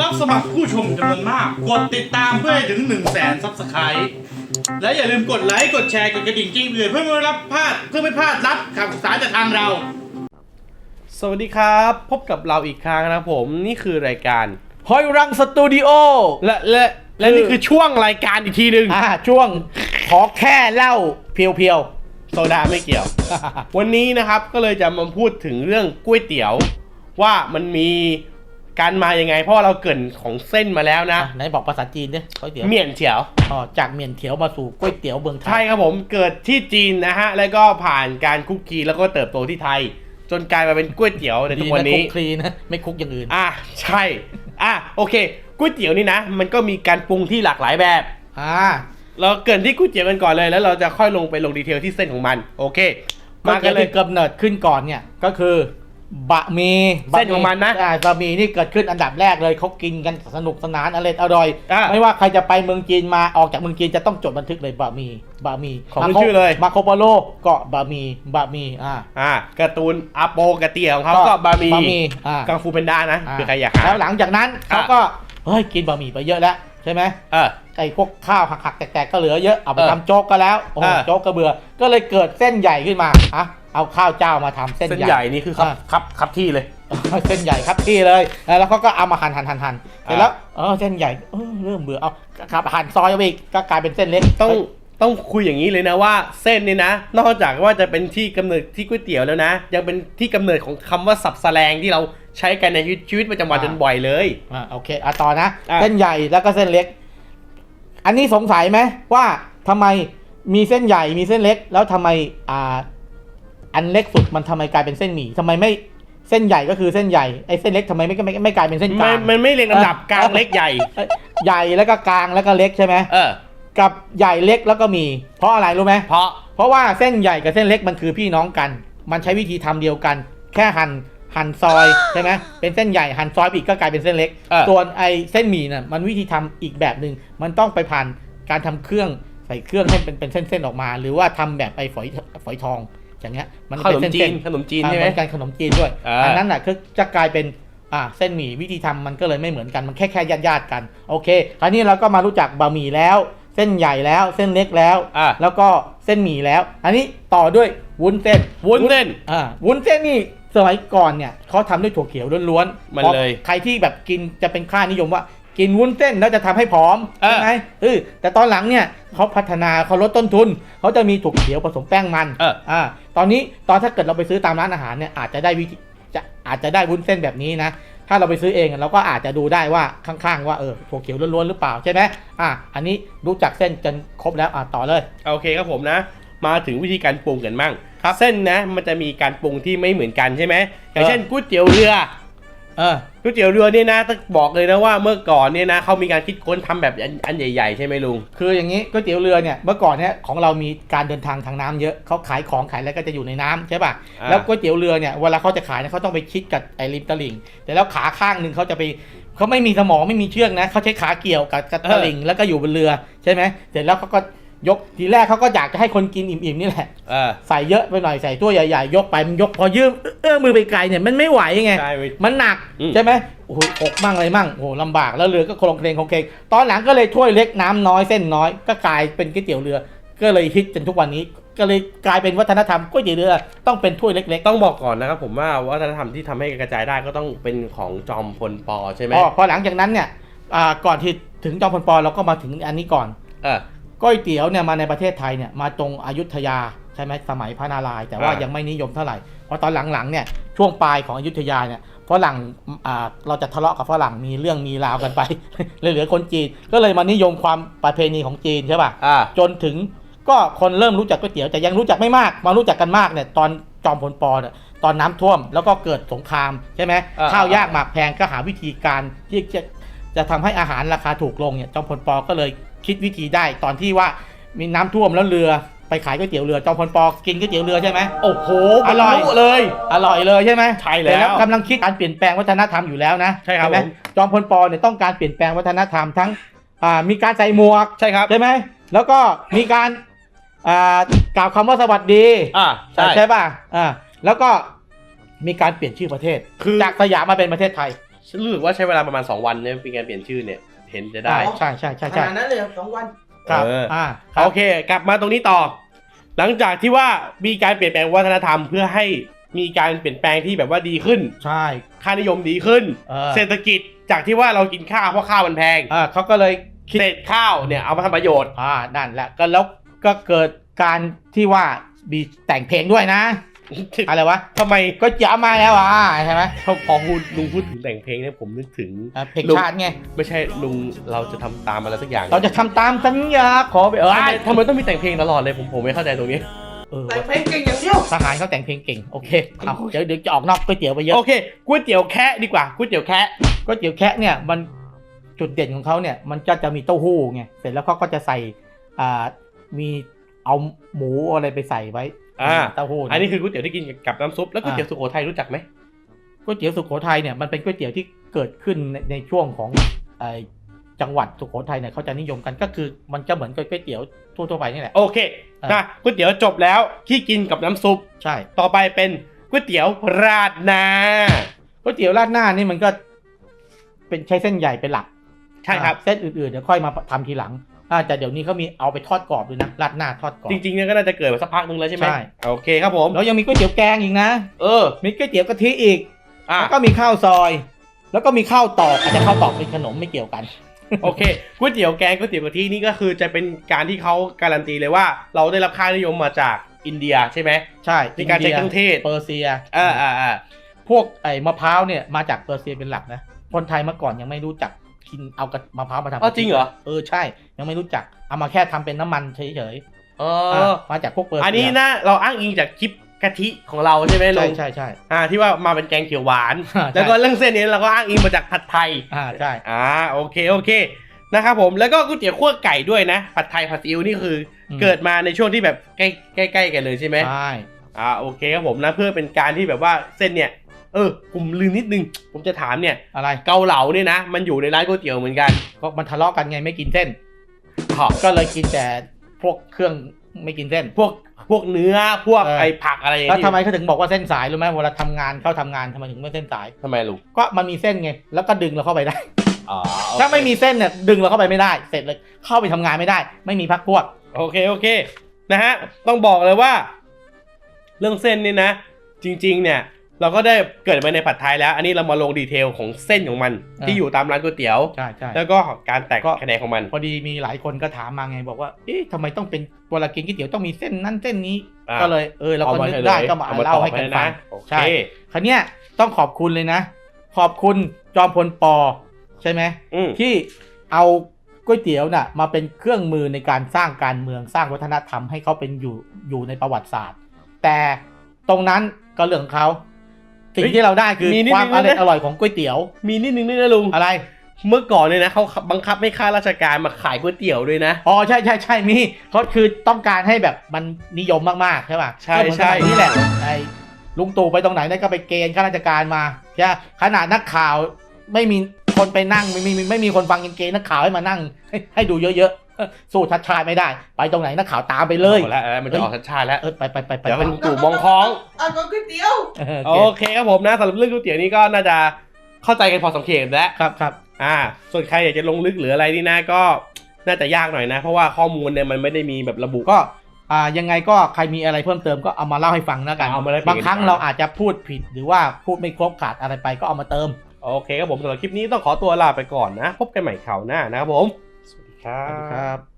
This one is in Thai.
รับสมัครผู้ชมจำนวนมาก กดติดตามเพื่อให้ถึง 1 0 0 0 0แสนซับสไครต์และอย่าลืมกดไลค์ กดแชร์ กดกระดิ่งจิ้งเตือนเพื่อไม่รับพลาดเพื่อไม่พลาดรับข่าวสารจากทางเรา สวัสดีครับ พบกับเราอีกครั้งนะครับผมนี่คือรายการฮอยรังสตูดิโอและและและนี่คือช่วงรายการอีกทีหนึ่งอ่าช่วงขอแค่เล่าเพียวโซดาไม่เกี่ยว วันนี้นะครับก็เลยจะมาพูดถึงเรื่องก๋วยเตี๋ยว ว่ามันมี การมายังไง เพราะว่าเราเกรินของเส้นมาแล้วๆนะอะไหนบอกภาษาจีนเนี่ยก๋วยเตี๋ยวเมี่ยนเฉียว อ๋อจากเมียนเถียวมาสู่ก๋วยเตี๋ยวเมืองไทใช่ยครับผมเกิดที่จีนนะฮะ แล้วก็ผ่านการคุกคีแล้วก็เติบโตที่ไทย จนกลายมาเป็นก๋วยเตี๋ยวในทุดีกวันนะคุนี้ กคลีนะ ไม่คุกอย่างอื่น อะใช่อะโอเคก๋วยเตี๋ยวนี่นะ มันก็มีการปรุงที่หลากหลายแบบ อ่าเราเกรินที่ก๋วยเตี๋ยวกันก่อนเลย แล้วเราจะค่อยลงไปลงดีเทลที่เส้นของมัน โอเค มามากักันนเลเลยยกำเนิดขึ้นก่อนเนี่ยก็คือ บะหมี่เส้นของมันนะอ่าบะหมี่นี่เกิดขึ้นอันดับแรกเลยเขากินกันสนุกสนานอร่อยอร่อย อะไม่ว่าใครจะไปเมืองจีนมาออกจากเมืองจีนจะต้องจดบันทึกเลยบะหมี่บะหมี่ของขึ้นชื่อเลย มาโคโปโลก็บะหมี่บะหมี่อ่า อะการ์ตูนอาโปกระเตี๋ยวของเขาก็บะหมี่บะหมี่อ่า กังฟูเพนด้านะอ่าคือใครอยากหา แล้วหลังจากนั้นอะเขาก็เฮ้ยกินบะหมี่ไปเยอะแล้วใช่ไหมเออ ไอ้พวกข้าวหักๆแตกๆก็เหลือเยอะเอาไปเออทำโจ๊กก็แล้วโอ้โหเออ โจ๊กก็เบื่อก็เลยเกิดเส้นใหญ่ขึ้นมาอะ เอาข้าวเจ้ามาทำเส้นเส้นใหใหญ่ญ่นี่คือครับอะครับครับที่เลย เส้นใหญ่ครับที่เลยแล้วเขาก็เอามาหั่นหั่นหั่นหั่นเสร็จแล้วเออเส้นใหญ่เออเริ่มเบื่อเอาครับหั่นซอยเอาไปอีกก็กลายเป็นเส้นเล็กต้องต้องคุยอย่างนี้เลยนะว่าเส้นนี่นะ นอกจากว่าจะเป็นที่กำเนิดที่ก๋วยเตี๋ยวแล้วนะ ยังเป็นที่กำเนิดของคำว่าสับแสลงที่เราใช้กันในชีวิตประจำวันจนบ่อยเลย อ่าโอเคอะต่อนะ อะ เส้นใหญ่แล้วก็เส้นเล็ก อันนี้สงสัยไหมว่าทำไมมีเส้นใหญ่มีเส้นเล็ก แล้วทำไมอ่า อันเล็กสุดมันทำไมกลายเป็นเส้นหมี่ทำไมไม่เส้นใหญ่ก็คือเส้นใหญ่ไอ้เส้นเล็กทำไมไม่ไม่ไม่กลายเป็นเส้นกมัลานงมันไม่เรียงลำดับเออกลางเล็กใหญ่เอ้ยใหญ่แล้วก็กลางแล้วก็เล็กใช่ไหมเออกับใหญ่เล็กแล้วก็มี เพราะอะไรรู้ไหมเพราะเพราะว่าเส้นใหญ่กับเส้นเล็กมันคือพี่น้องกัน มันใช้วิธีทำเดียวกัน แค่หั่นหั่นซอยใช่ไหมเป็นเส้นใหญ่หั่นซอยไปอีกก็กลายเป็นเส้นเล็ก เออ ส่วนไอ้เส้นหมี่น่ะมันวิธีทำอีกแบบหนึ่งมันต้องไปผ่านการทำเครื่องใส่เครื่องให้เป็นเป็นเส้นๆออกมา หรือว่าทำแบบไอ้ฝอยฝอยทอง อย่างเงี้ยมันขนมเป็นจีเส้นนขนมจีนๆอ่าใช่ไหเหมมือนกันขนมจีนด้วยอ่าอันนั้นน่ะคือจะกลายเป็นอ่าเส้นหมี่วิธีทำมันก็เลยไม่เหมือนกันมันแค่แค่ญาติญาติๆกันโอเคคราวนี้เราก็มารู้จักบะหมี่แล้ว เส้นใหญ่แล้วเส้นเล็กแล้วอะแล้วก็เส้นหมี่แล้ว อันนี้ต่อด้วยวุ้นเส้นวุ้นเส้นอ่าวุ้นเส้นนี่สมัยก่อนเนี่ยเขาทำด้วยถั่วเขียวล้วนๆมันเลยพราะใครที่แบบกินจะเป็นค่านิยมว่า กินวุ้นเส้นแล้วจะทำให้ผอมเออใช่ไหมเออแต่ตอนหลังเนี่ยเขาพัฒนาเขาลดต้นทุน เขาจะมีถั่วเขียวผสมแป้งมันเอออ่าตอนนี้ตอนถ้าเกิดเราไปซื้อตามร้านอาหารเนี่ยอาจจะได้วิธีจะอาจจะได้วุ้นเส้นแบบนี้นะถ้าเราไปซื้อเองเราก็อาจจะดูได้ว่าข้างๆว่าเออถั่วเขียวล้วนๆหรือเปล่าใช่ไหมอะอันนี้รู้จักเส้นจนครบแล้วอะต่อเลยโอเคครับผมนะ มาถึงวิธีการปรุงกันมั่งครับเส้นนะมันจะมีการปรุงที่ไม่เหมือนกันใช่ไหมอย่างเออเช่นก๋วยเตี๋ยวเรือเออ ก๋วยเตี๋ยวเรือเนี่ยนะต้องบอกเลยนะว่าเมื่อก่อนเนี่ยนะเขามีการคิดค้นทำแบบอันอันใหญ่ๆใช่ไหมลุง คืออย่างนี้ก๋วยเตี๋ยวเรือเนี่ยเมื่อก่อนเนี่ยของเรามีการเดินทางทางน้ำเยอะเขาขายของขายอะไรก็จะอยู่ในน้ำใช่ป่ะอ่าแล้วก๋วยเตี๋ยวเรือเนี่ยเวลาเขาจะขายเนี่ยเขาต้องไปชิดกับไอ้ริมตลิ่งแต่แล้วขาข้างหนึ่งเขาจะไปเขาไม่มีสมองไม่มีเชือกนะเขาใช้ขาเกี่ยวกับกับตลิ่งแล้วก็อยู่บนเรือใช่ไหมเสร็จแล้วเขาก็ ยกทีแรกเขาก็อยากจะให้คนกินอิ่มๆนี่แหละ เออ ใส่เยอะไปหน่อยใส่ตัวใหญ่ๆ ยกไปมันยกพอยืมเอื้อมือไปไกลเนี่ยมันไม่ไหวไง ใช่เว้ยมันหนักอืม ใช่ไหมโอ้โหอกมั่งอะไรมั่งโอ้โหลำบากแล้วเรือก็โคลงเคลงโคลงเคลงตอนหลังก็เลยถ้วยเล็กน้ำน้อยเส้นน้อยก็กลายเป็นก๋วยเตี๋ยวเรือ ก็เลยฮิตจนทุกวันนี้ ก็เลยกลายเป็นวัฒนธรรมก๋วยเตี๋ยวเรือต้องเป็นถ้วยเล็กต้องบอกก่อนนะครับผมว่าวัฒนธรรมที่ทำให้กระจายได้ก็ต้องเป็นของจอมพลปอใช่ไหมๆอ๋อพอหลังจากนั้นเนี่ยอ่าก่อนที่ถึงจอมพลปเราก็มาถึงอันนี้ก่อน เออ ก๋วยเตี๋ยวเนี่ยมาในประเทศไทยเนี่ยมาตรงอยุธยาใช่ไหมสมัยพระนารายณ์แต่ว่าอ่ายั ยังไม่นิยมเท่าไหร่เพราะตอนหลังๆเนี่ยช่วงปลายของอยุธยาเนี่ยฝรั่งอ่าเราจะทะเลาะกับฝรั่งมีเรื่องมีราวกันไป เลยเหลือคนจีนก็เลยมานิยมความประเพณีของจีนใช่ป่ะ อ่า จนถึงก็คนเริ่มรู้จักก๋วยเตี๋ยวแต่ยังรู้จักไม่มาก มารู้จักกันมากเนี่ยตอนจอมพลปอเนี่ยตอนน้ำท่วมแล้วก็เกิดสงครามใช่ไหมอ่า ข้าวยากหมากแพงก็หาวิธีการที่จะจะทำให้อาหารราคาถูกลงเนี่ยจอมพลปอก็เลย คิดวิธีได้ตอนที่ว่ามีน้ำท่วมแล้วเรือไปขายก๋วยเตี๋ยวเรือจอมพลปอกินก๋วยเตี๋ยวเรือใช่ไหมโอ้โหอร่อยบรรเลย อร่อยเลยใช่ไหมใช่แล้วต่กำลังคิดการเปลี่ยนแปลงวัฒนธรรมอยู่แล้วนะใช่ครับไหมผมจอมพลปอเนี่ยต้องการเปลี่ยนแปลงวัฒนธรรมทั้งอ่ามีการใส่หมวกใช่ครับใช่ไหมแล้วก็มีการอ่ากล่าวคำว่าสวัสดีอ่าใช่ใช่ป่ะอ่าแล้วก็มีการเปลี่ยนชื่อประเทศคือจากสยามมาเป็นประเทศไทยรู้สึกว่าใช้เวลาประมาณ 2 วันเนี่ยเป็นการเปลี่ยนชื่อเนี่ย เห็นจะได้ใช่ใช่ใช่ขใช่นาดนั้นเลยเหรอสองวัน ครับเอออ่ อ่าครับ โอเค กลับมาตรงนี้ต่อ หลังจากที่ว่ามีการเปลี่ยนแปลงวัฒนธรรมเพื่อให้มีการเปลี่ยนแปลงที่แบบว่าดีขึ้น ใช่ค่านิยมดีขึ้น เออเศรษฐกิจจากที่ว่าเรากินข้าวเพราะข้าวมันแพงอ่าเขาก็เลยคิดเศษข้าวเนี่ยเอามาทำประโยชน์ อ่านั่นแหละก็แล้วก็เกิดการที่ว่ามีแต่งเพลงด้วยนะ อะไรวะทำไมก็จะมาแล้วอะใช่ไหมพอพอพูดลุงพูดถึงแต่งเพลงเนี่ยผมนึกถึงอ่าเพลงลุงชาติไงไม่ใช่ลุงเราจะทำตามอะไรสักอย่าง เราจะทำตามสัญญาขอไปเออทำไมทำไมต้องมีแต่งเพลงตลอดเลยผมผมไม่เข้าใจตรงนี้เออแต่เพลงเก่งอย่างเดียวทหารเขาแต่งเพลงเก่งโอเคเอาเดี๋ยวเดี๋ยวจะออกนอกก๋วยเตี๋ยวไปเยอะโอเคก๋วยเตี๋ยวแคะดีกว่าก๋วยเตี๋ยวแคะก๋วยเตี๋ยวแคะเนี่ยมันจุดเด่นของเขาเนี่ยมันก็จะมีเต้าหู้ไงเสร็จแล้วเขาก็จะใส่อ่ามีเอาหมูอะไรไปใส่ไว้ อ่าเต้าหู้อันนี้คือก๋วยเตี๋ยวที่กินกับน้ำซุปแล้วก๋วยเตี๋ยวสุโขทัยรู้จักไหมก๋วยเตี๋ยวสุโขทัยเนี่ยมันเป็นก๋วยเตี๋ยวที่เกิดขึ้นในในช่วงของไอจังหวัดสุโขทัยเนี่ยเขาจะนิยมกันก็คือมันจะเหมือนกับก๋วยเตี๋ยวทั่วๆไปนี่แหละโอเคอะนะก๋วยเตี๋ยวจบแล้วที่กินกับน้ำซุปใช่ ต่อไปเป็นก๋วยเตี๋ยวราดหน้าก๋วยเตี๋ยวราดหน้านี่มันก็ เป็นใช้เส้นใหญ่เป็นหลักใช่ครับอ่าเส้นอื่นๆเดี๋ยวค่อยมาทำทีหลัง อ่าแต่เดี๋ยวนี้เขามีเอาไปทอดกรอบด้วยนะราดหน้าทอดกรอบ จริงๆเนี่ยก็น่าจะเกิดมาสักพักนึงแล้วใช่ไหมใช่ โอเคครับผม แล้วยังมีก๋วยเตี๋ยวแกงอีกนะ เออ มีก๋วยเตี๋ยวกะทิอีก อะ แล้วก็มีข้าวซอย แล้วก็มีข้าวตอกอาจจะข้าวตอกเป็นขนมไม่เกี่ยวกัน โอเคก๋วยเตี๋ยวแกงก๋วยเตี๋ยวกะทินี่ก็คือจะเป็นการที่เขาการันตีเลยว่า เราได้รับค่านิยมมาจากอินเดียใช่ไหมใช่มีการใช้เครื่องเทศเปอร์เซียอ่าอ่าอ่าพวกไอ้มะพร้าวเนี่ยมาจากเปอร์เซียเป็นหลักนะ คนไทยเมื่อก่อนยังไม่รู้จักกินเอากระมะพร้าวมาทำอ๋อจริงเหรอ เออใช่ ยังไม่รู้จัก เอามาแค่ทำเป็นน้ำมันเฉยอ๋อๆออะมาจากพวกเปอร์เซียอันนี้นะเราอ้างอิงจากคลิปกะทิของเราใช่ไหมลุใช่งใช่ใช่อ่าที่ว่ามาเป็นแกงเขียวหวานอ่าใช่แล้วก็เรื่องเส้นนี้เราก็อ้างอิงมาจากผัดไทยอ่าใช่อ่าโอเคโอเคนะครับผมแล้วก็ก๋วยเตี๋ยวคั่วไก่ด้วยนะ ผัดไทยผัดซีอิ๊วนี่คืออมเกิดมาในช่วงที่แบบใกล้ใกล้ๆกันเลยใช่ไหมใช่อ่าโอเคครับผมนะเพื่อเป็นการที่แบบว่าเส้นเนี่ยเออผมลืมนิดนึง ผมจะถามเนี่ยอะไรเกาเหลาเนี่ยนะ มันอยู่ในร้านก๋วยเตี๋ยวเหมือนกันก็มันทะเลาะกันไงไม่กินเส้น ขอก็เลยกินแต่พวกเครื่องไม่กินเส้น พวกพวกเนื้อพวกเออไอผักอะไรอย่างแล้วนี้ทำไมเขาถึงบอกว่าเส้นสายรู้ไหมเวลาทำงานเข้าทำงานทำไมถึงไม่เส้นสาย ทำไมลุงก็มันมีเส้นไงแล้วก็ดึงเราเข้าไปได้ อ๋อถ้าไม่มีเส้นเนี่ยดึงเราเข้าไปไม่ได้ เสร็จเลยเข้าไปทำงานไม่ได้ ไม่มีพักพวก โอเคโอเคนะฮะต้องบอกเลยว่า เรื่องเส้นนี่นะ จริง ๆ เนี่ย เราก็ได้เกิดมาในผัดไทยแล้ว อันนี้เรามาลงดีเทลของเส้นของมันอ่าที่อยู่ตามร้านก๋วยเตี๋ยวใช่ใช่แล้วก็การแตกก็คะแนนของมัน พอดีมีหลายคนก็ถามมาไงบอกว่า เอ๊ะทำไมต้องเป็นเวลากินก๋วยเตี๋ยวต้องมีเส้นนั้นเส้นนี้อ่าก็เลยเออเราก็เอามานึกเฉลยได้ก็มาเอามาเล่าตอบให้กันให้ฟันะงโอเคใช่คันเนี้ยต้องขอบคุณเลยนะ ขอบคุณจอมพลปอใช่ไหมอืมที่เอาก๋วยเตี๋ยวน่ะมาเป็นเครื่องมือในการสร้างการเมืองสร้างวัฒนธรรมให้เขาเป็นอยู่อยู่ในประวัติศาสตร์ แต่ตรงนั้นก็เรื่องของเขา สิ่งที่เราได้คือมีนิดความนึงอด้วยนะร่อยอร่อยของก๋วยเตี๋ยว มีนิดนึงด้วยนะลุง อะไร เมื่อก่อนเนี่ยนะเขาบังคับให้ข้าราชการมาขายก๋วยเตี๋ยวด้วยนะ อ๋อใช่ใช่ใช่มีเขาคือต้องการให้แบบมันนิยมมากๆใช่ป่ะใช่ก็เหมือนใช่สมัยนี่แหละไอ้ลุงตู่ไปตรงไหนนั่นก็ไปเกณฑ์ข้าราชการมาใช่ปะขนาดนักข่าวไม่มีคนไปนั่งไม่มีไม่มีคนฟังเกณฑ์นักข่าวให้มานั่งให้ให้ดูเยอะๆ สู้ชัดชาติไม่ได้ ไปตรงไหนนักข่าวตามไปเลยอาแล้วอาแล้วมันจะออกชัดชาติแล้วเออไปไปไปไปเดี๋ยวไปเป็นตู่มองคล้องอะก็ก๋วยเตี๋ยวเออโอโอเคเคครับผมนะสำหรับเรื่องก๋วยเตี๋ยวนี้ก็น่าจะเข้าใจกันพอสมเขตแล้ว ครับครับ อ่า ส่วนใครอยากจะลงลึกหรืออะไรนี่นะก็น่าจะยากหน่อยนะ เพราะว่าข้อมูลเนี่ยมันไม่ได้มีแบบระบุ ก็อ่ายังไงก็ใครมีอะไรเพิ่มเติมก็เอามาเล่าให้ฟังแล้วกัน เอามาเล่าให้ฟัง บางครั้งเราอาจจะพูดผิดหรือว่าพูดไม่ครบขาดอะไรไปก็เอามาเติม โอเคครับผมสำหรับคลิปนี้ต้องขอตัวลาไปก่อนนะ พบกันใหม่คราวหน้านะครับผมสวัสดี ครัสวัสดีครับ